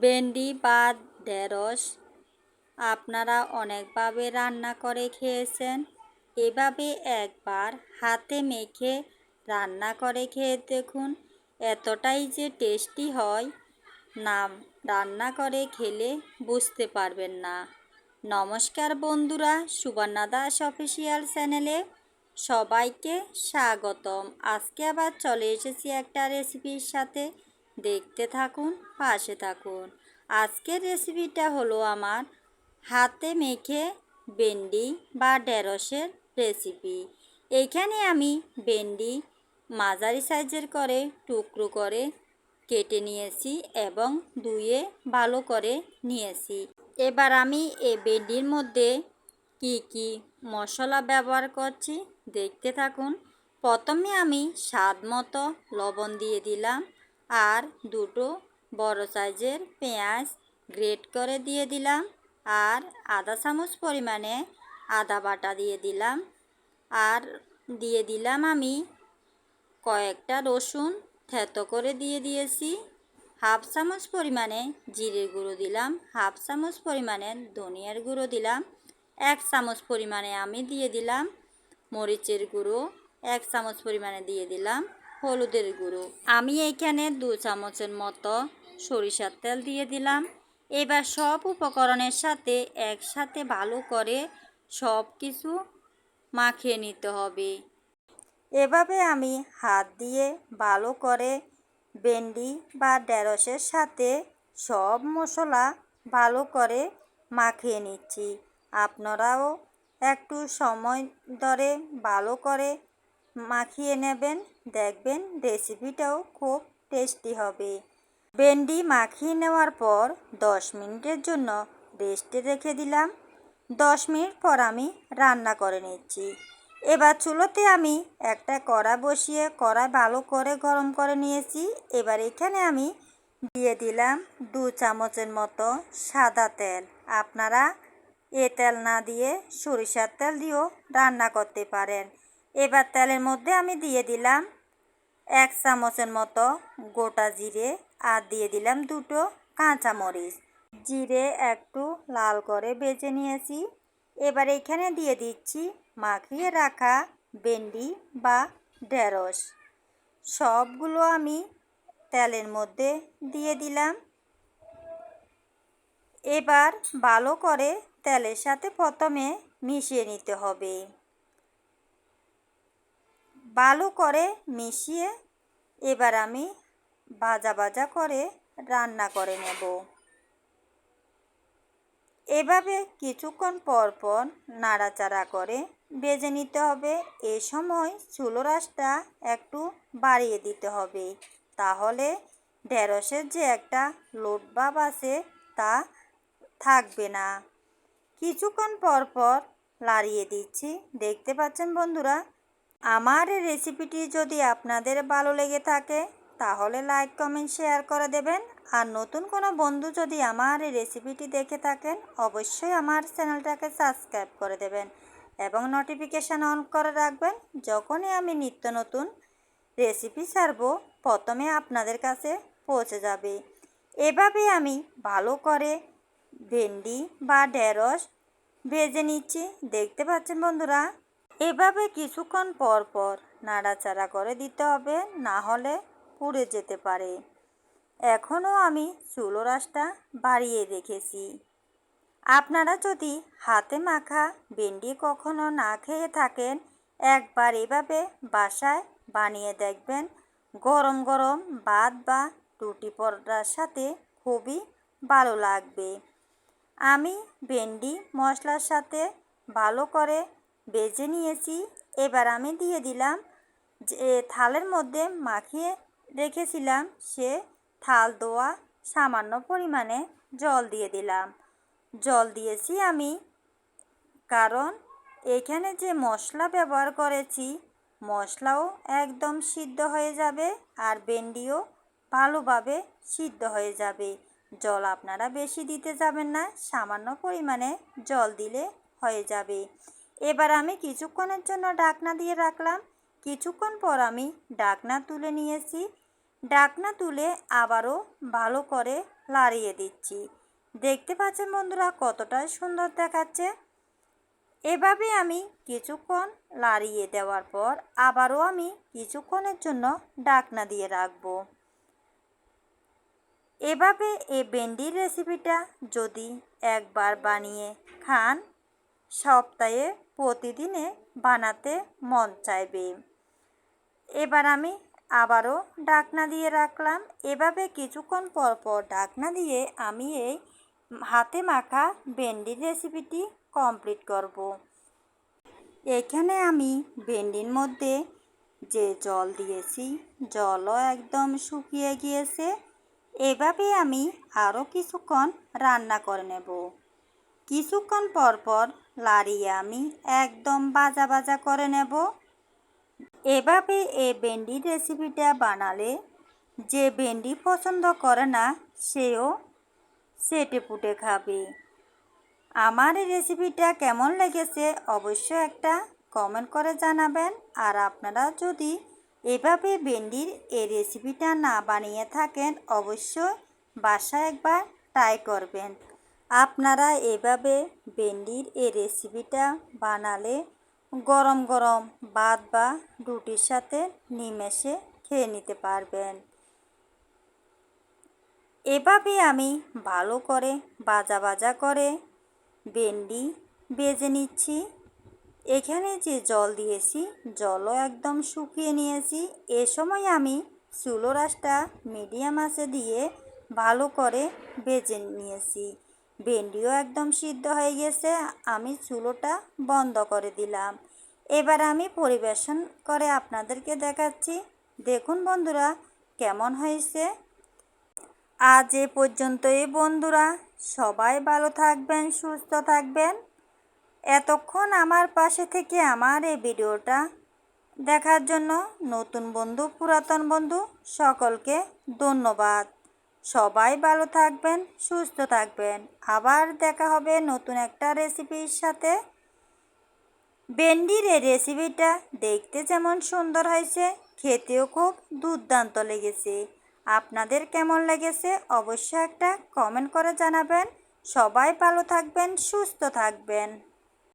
ভেন্ডি বা ঢেঁড়স আপনারা অনেকভাবে রান্না করে খেয়েছেন। এভাবে একবার হাতে মেখে রান্না করে খেয়ে দেখুন, এতটাই যে টেস্টি হয়। না রান্না করে খেলে বুঝতে পারবেন না। নমস্কার বন্ধুরা, সুবর্ণা দাস অফিসিয়াল চ্যানেলে সবাইকে স্বাগতম। আজকে আবার চলে এসেছি একটা রেসিপির সাথে। দেখতে থাকুন, পাশে থাকুন। আজকের রেসিপিটা হলো আমার হাতে মেখে ভেন্ডি বা ঢেঁড়সের রেসিপি। এইখানে আমি ভেন্ডি মাঝারি সাইজের করে টুকরো করে কেটে নিয়েছি এবং ধুয়ে ভালো করে নিয়েছি। এবার আমি এই ভেন্ডির মধ্যে কি কি মশলা ব্যবহার করছি দেখতে থাকুন। প্রথমে আমি স্বাদ মতো লবণ দিয়ে দিলাম। আর দুটো বড় সাইজের পেঁয়াজ গ্রেট করে দিয়ে দিলাম আর আধা চামচ পরিমাণে আদা বাটা দিয়ে দিলাম। আর দিয়ে দিলাম আমি কয়েকটা রসুন থেতো করে দিয়ে দিয়েছি। হাফ চামচ পরিমাণে জিরের গুঁড়ো দিলাম, হাফ চামচ পরিমাণে ধনিয়ার গুঁড়ো দিলাম, এক চামচ পরিমাণে আমি দিয়ে দিলাম মরিচের গুঁড়ো, এক চামচ পরিমাণে দিয়ে দিলাম। হলুদের গুঁড়ো। আমি এইখানে দু চামচের মতো সরিষার তেল দিয়ে দিলাম। এবার সব উপকরণের সাথে একসাথে ভালো করে সব কিছু মাখিয়ে নিতে হবে। এভাবে আমি হাত দিয়ে ভালো করে ভেন্ডি বা ঢেঁড়সের সাথে সব মশলা ভালো করে মাখিয়ে নিচ্ছি। আপনারাও একটু সময় ধরে ভালো করে মাখিয়ে নেবেন, দেখবেন রেসিপিটাও খুব টেস্টি হবে। ভেন্ডি মাখিয়ে নেওয়ার পর দশ মিনিটের জন্য রেস্টে রেখে দিলাম। দশ মিনিট পর আমি রান্না করে নিচ্ছি। এবার চুলোতে আমি একটা কড়া বসিয়ে কড়া ভালো করে গরম করে নিয়েছি। এবার এখানে আমি দিয়ে দিলাম দু চামচের মতো সাদা তেল। আপনারা এ তেল না দিয়ে সরিষার তেল দিয়েও রান্না করতে পারেন। এবার তেলের মধ্যে আমি দিয়ে দিলাম এক চামচের মতো গোটা জিরে আর দিয়ে দিলাম দুটো কাঁচামরিচ জিরে একটু লাল করে বেজে নিয়েছি। এবার এখানে দিয়ে দিচ্ছি মাখিয়ে রাখা ভেন্ডি বা ঢেঁড়স। সবগুলো আমি তেলের মধ্যে দিয়ে দিলাম। এবার ভালো করে তেলের সাথে প্রথমে মিশিয়ে নিতে হবে। ভালো করে মিশিয়ে এবার আমি ভাজা ভাজা করে রান্না করে নেব। এভাবে কিছুক্ষণ পর পর নাড়াচাড়া করে বেজে নিতে হবে। এ সময় চুলো রাসটা একটু বাড়িয়ে দিতে হবে। তাহলে ঢেঁড়সের যে একটা লোট ভাব আছে তা থাকবে না। কিছুক্ষণ পর পর লাড়িয়ে দিচ্ছি। দেখতে পাচ্ছেন বন্ধুরা আমার রেসিপিটি যদি আপনাদের ভালো লেগে থাকে, তাহলে লাইক কমেন্ট শেয়ার করে দেবেন। আর নতুন কোনো বন্ধু যদি আমার এই রেসিপিটি দেখে থাকেন, অবশ্যই আমার চ্যানেলটাকে সাবস্ক্রাইব করে দেবেন এবং নোটিফিকেশান অন করে রাখবেন। যখনই আমি নিত্য নতুন রেসিপি ছাড়বো, প্রথমে আপনাদের কাছে পৌঁছে যাবে। এভাবে আমি ভালো করে ভেন্ডি বা ঢেঁড়স ভেজে নিচ্ছি। দেখতে পাচ্ছেন বন্ধুরা? এভাবে কিছুক্ষণ পর পর নাড়াচাড়া করে দিতে হবে, না হলে পুড়ে যেতে পারে। এখনও আমি চুলো রাসটা বাড়িয়ে রেখেছি। আপনারা যদি হাতে মাখা ভেন্ডি কখনো না খেয়ে থাকেন, একবার এভাবে বাসায় বানিয়ে দেখবেন গরম গরম ভাত বা রুটি পরোটার সাথে খুবই ভালো লাগবে। আমি ভেন্ডি মশলার সাথে ভালো করে বেজে নিয়েছি। এবার আমি দিয়ে দিলাম যে থালের মধ্যে মাখিয়ে রেখেছিলাম সে থাল দোয়া সামান্য পরিমাণে জল দিয়ে দিলাম। জল দিয়েছি আমি কারণ এখানে যে মশলা ব্যবহার করেছি, মশলাও একদম সিদ্ধ হয়ে যাবে আর ভেন্ডিও ভালোভাবে সিদ্ধ হয়ে যাবে। জল আপনারা বেশি দিতে যাবেন না, সামান্য পরিমাণে জল দিলে হয়ে যাবে। এবার আমি কিছুক্ষণের জন্য ডাকনা দিয়ে রাখলাম। কিছুক্ষণ পর আমি ডাকনা তুলে নিয়েছি। ডাকনা তুলে আবারও ভালো করে লাড়িয়ে দিচ্ছি। দেখতে পাচ্ছেন বন্ধুরা কতটা সুন্দর দেখাচ্ছে। এভাবে আমি কিছুক্ষণ লাড়িয়ে দেওয়ার পর আবারও আমি কিছুক্ষণের জন্য ডাকনা দিয়ে রাখব। এভাবে এই ভেন্ডির রেসিপিটা যদি একবার বানিয়ে খান, সপ্তাহে প্রতিদিনে বানাতে মন চাইবে। এবার আমি আবারও ডাকনা দিয়ে রাখলাম। এভাবে কিছুক্ষণ পর পর ডাকনা দিয়ে আমি এই হাতে মাখা ভেন্ডির রেসিপিটি কমপ্লিট করব। এখানে আমি ভেন্ডির মধ্যে যে জল দিয়েছি, জলও একদম শুকিয়ে গিয়েছে। এভাবে আমি আরও কিছুক্ষণ রান্না করে নেব। কিছুক্ষণ পর পর লাড়িয়ে আমি একদম বাজা বাজা করে নেব। এভাবে এই ভেন্ডির রেসিপিটা বানালে যে ভেন্ডি পছন্দ করে না, সেও সেটে পুটে খাবে। আমার এই রেসিপিটা কেমন লেগেছে অবশ্যই একটা কমেন্ট করে জানাবেন। আর আপনারা যদি এভাবে ভেন্ডির এই রেসিপিটা না বানিয়ে থাকেন, অবশ্যই বাসায় একবার ট্রাই করবেন। আপনারা এভাবে ভেন্ডির এই রেসিপিটা বানালে গরম গরম ভাত বা রুটির সাথে নিমেষে খেয়ে নিতে পারবেন। এভাবে আমি ভালো করে বাজা বাজা করে ভেন্ডি বেজে নিচ্ছি। এখানে যে জল দিয়েছি, জলও একদম শুকিয়ে নিয়েছি। এ সময় আমি চুলো রাসটা মিডিয়াম আঁচে দিয়ে ভালো করে বেজে নিয়েছি। ভেন্ডিও একদম সিদ্ধ হয়ে গেছে, আমি চুলোটা বন্ধ করে দিলাম। এবার আমি পরিবেশন করে আপনাদেরকে দেখাচ্ছি। দেখুন বন্ধুরা, কেমন হয়েছে। আজ এ পর্যন্তই বন্ধুরা, সবাই ভালো থাকবেন, সুস্থ থাকবেন। এতক্ষণ আমার পাশে থেকে আমার এই ভিডিওটা দেখার জন্য নতুন বন্ধু, পুরাতন বন্ধু, সকলকে ধন্যবাদ। সবাই ভালো থাকবেন, সুস্থ থাকবেন। আবার দেখা হবে নতুন একটা রেসিপির সাথে। ভেন্ডির এই রেসিপিটা দেখতে যেমন সুন্দর হয়েছে, খেতেও খুব দুর্দান্ত লেগেছে। আপনাদের কেমন লেগেছে অবশ্যই একটা কমেন্ট করে জানাবেন। সবাই ভালো থাকবেন, সুস্থ থাকবেন।